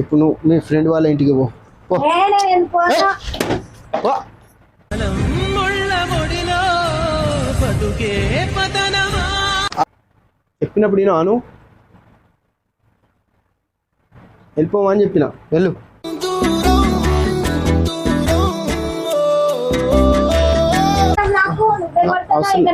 ఇప్పుడు నువ్వు మీ ఫ్రెండ్ వాళ్ళ ఇంటికి పో. చెప్పినప్పుడు నేను అను వెళ్ళిపోమని చెప్పిన. వెళ్ళు. అవసరం-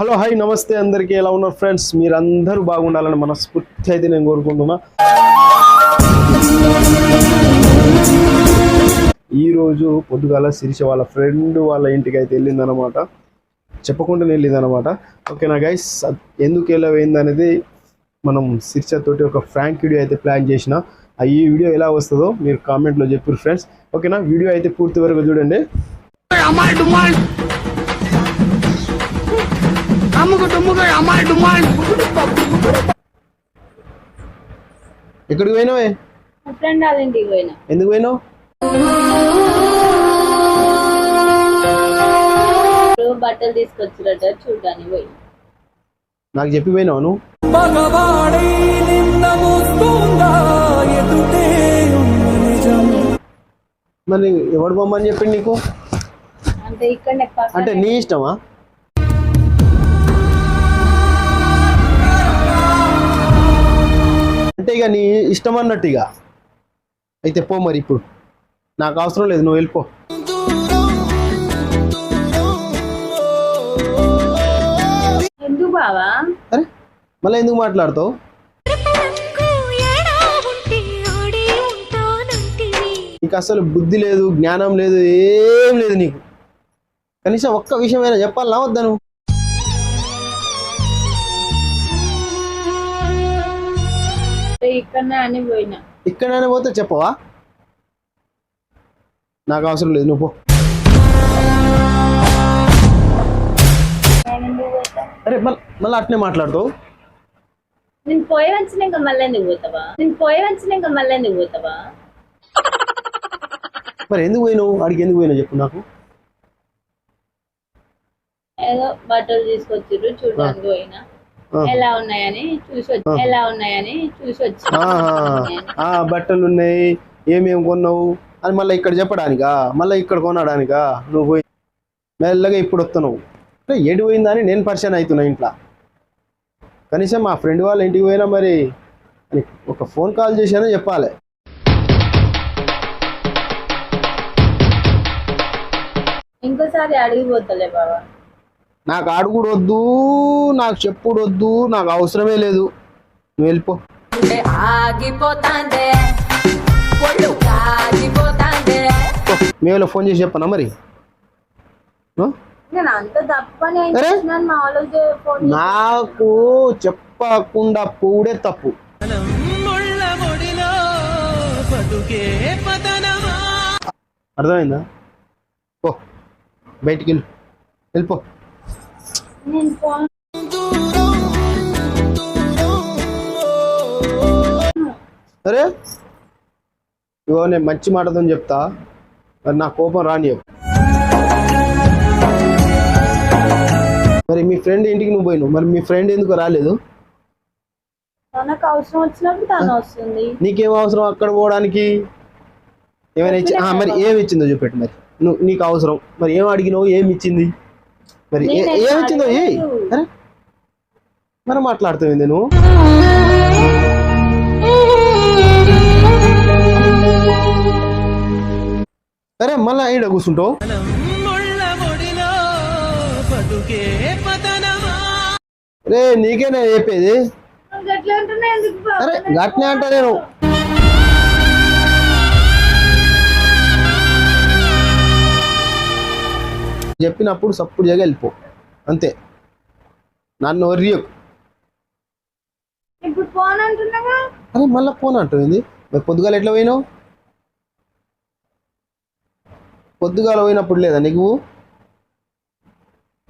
హలో హాయ్ నమస్తే అందరికీ. ఎలా ఉన్నారు ఫ్రెండ్స్? మీరందరూ బాగుండాలని మనస్ఫూర్తి అయితే నేను కోరుకుంటున్నా. ఈరోజు పొద్దుగాల శిరీష వాళ్ళ ఫ్రెండ్ వాళ్ళ ఇంటికి అయితే వెళ్ళిందనమాట చెప్పకుండా వెళ్ళిందనమాట ఓకేనా గైస్ ఎందుకు వెళ్ళవేంది అనేది మనం శిరీష తోటి ఒక ఫ్రాంక్ వీడియో అయితే ప్లాన్ చేసిన. ఆ ఈ వీడియో ఎలా వస్తుందో మీరు కామెంట్లో చెప్పారు ఫ్రెండ్స్. ఓకేనా వీడియో అయితే పూర్తి వరకు చూడండి. ఎక్కడికి పోయినావే? మా ఫ్రెండ్ వాళ్ళ ఇంటికి పోయినా. ఎందుకు పోయినావు? ఇప్పుడు బట్టలు తీసుకొచ్చిరట చూడడానికి నాకు చెప్పి పోయినావు నువ్వు? మరి ఎవడు పొమ్మని చెప్పింది నీకు? అంటే ఇక్కడనే అంటే నీ ఇష్టమా? అంటే ఇక నీ ఇష్టం అన్నట్టు ఇక. అయితే పో మరి ఇప్పుడు. నాకు అవసరం లేదు నువ్వు వెళ్ళిపో. ఎందుకు బావా? అరే మళ్ళీ ఎందుకు మాట్లాడతావు? నీకు అసలు బుద్ధి లేదు జ్ఞానం లేదు ఏం లేదు నీకు. కనీసం ఒక్క విషయమైనా చెప్పాలనా వద్దా నువ్వు ఇక్కడనే ఇక్కడైనా పోతే చెప్పవా? నాకు అవసరం లేదు నువ్వు అరే మళ్ళీ అట్నే మాట్లాడుతావు? నేను పోయి వచ్చిన ఇంకా మళ్ళీ ఎందుకు పోతావా? నేను పోయి వచ్చిన ఇంకా మళ్ళీ ఎందుకు పోతావా? మరి ఎందుకు పోయినావు? అడిగి ఎందుకు పోయినావు చెప్పు నాకు. ఏదో బట్టలు తీసుకొచ్చిర్రు చూడడానికి పోయినా. ఎలా ఉన్నాయని చూసి వచ్చి ఎలా ఉన్నాయని చూసి వచ్చి బట్టలు ఉన్నాయి ఏమేమి కొన్నావు? అని మళ్ళీ ఇక్కడ చెప్పడానికా? మళ్ళీ ఇక్కడ కొనడానికా? నువ్వు పోయి మెల్లగా ఇప్పుడు వస్తున్నావు. అంటే ఏడు పోయిందని నేను పరిచయం అవుతున్నా ఇంట్లో. కనీసం మా ఫ్రెండ్ వాళ్ళ ఇంటికి పోయినా మరి అని ఒక ఫోన్ కాల్ చేశానో చెప్పాలి. ఇంకోసారి అడిగిపోతలే బావా. నాకు అడుగుడు వద్దు నాకు చెప్పుడు వద్దు నాకు అవసరమే లేదు. నువ్వు వెళ్ళిపో. ఆగిపోతాందే ఒళ్ళు ఆగిపోతాందే పో. మీ వాళ్ళు ఫోన్ చేసి చెప్పనా మరి? నాకు చెప్పకుండా పోవుడే తప్పు. అర్థమైందా? పో. బయటికి వెళ్ళు. వెళ్ళిపో. సరే ఇగో నేను మంచి మాటతో చెప్తా. మరి నా కోపం రాని చెప్పు మరి మీ ఫ్రెండ్ ఇంటికి నువ్వు పోయినావు. మరి మీ ఫ్రెండ్ ఎందుకు రాలేదు? తనకు అవసరం వచ్చినప్పుడు తను వస్తుంది. నీకేం అవసరం అక్కడ పోవడానికి? ఏమైనా ఇచ్చి మరి ఏమి ఇచ్చిందో చూపెట్టు మరి. నువ్వు నీకు అవసరం. మరి ఏం అడిగినావు? ఏమి ఇచ్చింది? మరి ఏ- నేనేం ఏమి ఇచ్చిందో ఏ. అరే. మరి మాట్లాడుతావు నువ్వు? సరే మళ్ళీ ఈడ కూర్చుంటావు? రే నీకేనా చెప్పేది? అరే గట్నే అంటా నేను. చెప్పినప్పుడు సప్పుడు జగ వెళ్ళిపో. అంతే. నన్ను అంటున్నాగా అరే మళ్ళీ ఫోన్ అంటుంది మరి పొద్దుగాల ఎట్లా పోయినావు? పొద్దుగాల పోయినప్పుడు లేదా నీకు?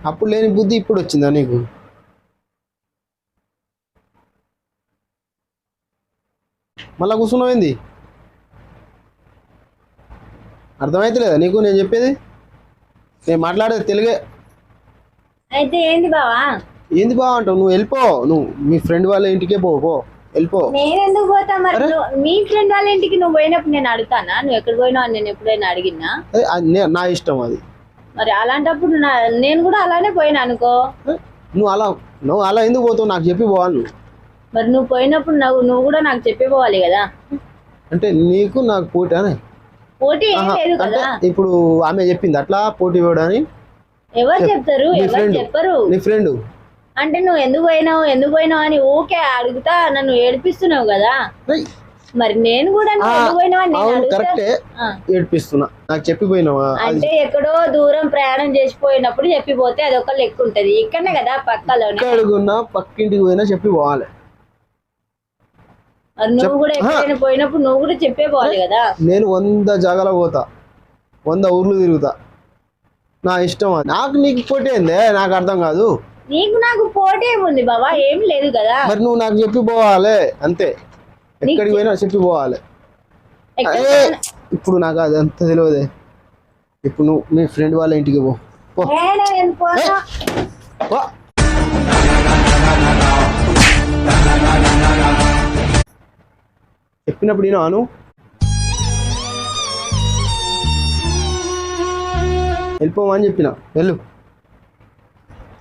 అప్పుడు లేని బుద్ధి ఇప్పుడు వచ్చిందా నీకు? మళ్ళా కూర్చున్నావు అర్థమైతలేదా నీకు నేను చెప్పేది? నేను మాట్లాడేది తెలుగే. అయితే ఏంది బావా? ఏంది బాగుంటావు నువ్వు వెళ్ళిపో. నువ్వు మీ ఫ్రెండ్ వాళ్ళ ఇంటికే పో పో. వెళ్ళిపో. నేను ఎందుకు పోతా మరి? మీ ఫ్రెండ్ వాళ్ళ ఇంటికి నువ్వు పోయినప్పుడు నేను అడుగుతానా? నువ్వు ఎక్కడ పోయినావు అని నేను ఎప్పుడైనా అడిగినా? నే- ఇష్టం అది. మరి అలాంటప్పుడు నేను కూడా అలానే పోయినా అనుకో. నువ్వు అలా నువ్వు అలా ఎందుకు పోతావు? నాకు చెప్పి పోవాలి నువ్వు. మరి నువ్వు పోయినప్పుడు నువ్వు నువ్వు కూడా నాకు చెప్పిపోవాలి కదా? అంటే నీకు నాకు పోటీ అని పోటీ ఏం లేదు కదా. ఇప్పుడు ఆమె చెప్పింది అట్లా పోటీ ఇవ్వడని. ఎవరు చెప్తారు? ఎవరు చెప్పరు. నీ ఫ్రెండ్ అంటే నువ్వు ఎందుకు పోయినావు ఎందుకు పోయినావు అని ఊకే అడుగుతా నన్ను ఏడిపిస్తున్నావు కదా. మరి నేను కూడా కరెక్టే. ఏడిపిస్తున్నా. నాకు చెప్పిపోయినావా? అది అంటే ఎక్కడో దూరం ప్రయాణం చేసిపోయినప్పుడు చెప్పిపోతే అదొక లెక్క ఉంటది. ఇక్కడనే కదా పక్కలోనే. అడుగున్నా పక్కింటికి పోయినా చెప్పి పోవాలి. నువ్వు కూడా ఎక్కడైనా పోయినప్పుడు నువ్వు కూడా చెప్పే పోవాలి కదా. నేను వంద జాగాలో పోతా. వంద ఊర్లు తిరుగుతా. నా ఇష్టం. నాకు నీకు పోటీ ఏందే? నాకు అర్థం కాదు. నీకు నాకు పోటీ ఏముంది బాబా ఏం లేదు కదా. మరి నువ్వు నాకు చెప్పి పోవాలి. అంతే. ఎక్కడికి పోయినా చెప్పి పోవాలి. ఇప్పుడు నాకు అది అంత తెలియదే. ఇప్పుడు నువ్వు మీ ఫ్రెండ్ వాళ్ళ ఇంటికి పో? పో. చెప్పినప్పుడు నేను అను వెళ్ళిపోమని చెప్పిన. వెళ్ళు.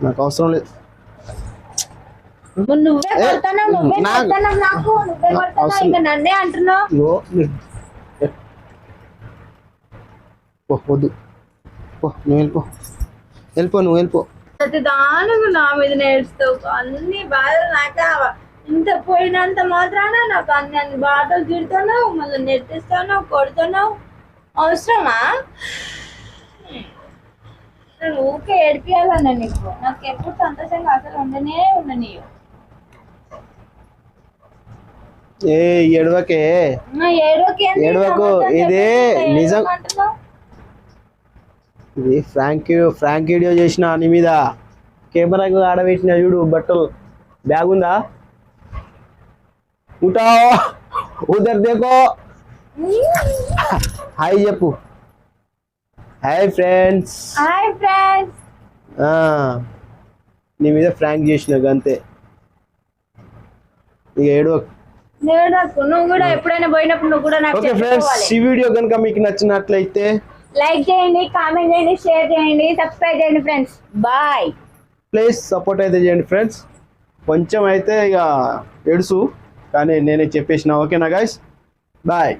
నాకు అవసరం లేదు. వద్దు. నువ్వు వెళ్ళిపో. వెళ్ళిపో నువ్వు వెళ్ళిపో. ప్రతి దానికి నా మీద నేర్చుతావు అన్ని బాధలు నాకే ఇంత పోయినంత మాత్రాన నాకు అన్ని బాటలు తిడుతున్నావు మళ్ళీ నెట్టిస్తున్నావు కొడుతున్నావు. అవసరమా? నేను ఊకే ఏడిపియాలన్నా నీకు. నాకు ఎప్పుడు సంతోషంగా అసలు ఉండనే ఉండనీయు. ఏ ఎడవకే? ఏడవకు, ఇదే నిజం. ఇది ఫ్రాంక్ ఫ్రాంక్ వీడియో చేసిన నీ మీద. కెమెరాకు ఆడవేసిన చూడు బట్టలు. బ్యాగ్ ఉందా ఉటావో ఉదర్ దేకో హాయ్ చెప్పు హాయ్ ఫ్రెండ్స్ హాయ్ ఫ్రెండ్స్ నీ మీద ఫ్రాంక్ చేసిన అంతే ఇక నేడకు నువ్వు కూడా ఎప్పుడైనా పోయినప్పుడు నువ్వు కూడా ఓకే ఫ్రెండ్స్ ఈ వీడియో కనుక మీకు నచ్చినట్లయితే లైక్ చేయండి కామెంట్ చేయండి షేర్ చేయండి సబ్స్క్రైబ్ చేయండి ఫ్రెండ్స్ బాయ్ ప్లీజ్ సపోర్ట్ అయితే చేయండి ఫ్రెండ్స్ కొంచెం అయితే ఇక ఎడుసు కానీ నేనే చెప్పేసిన ఓకేనా గైస్ బాయ్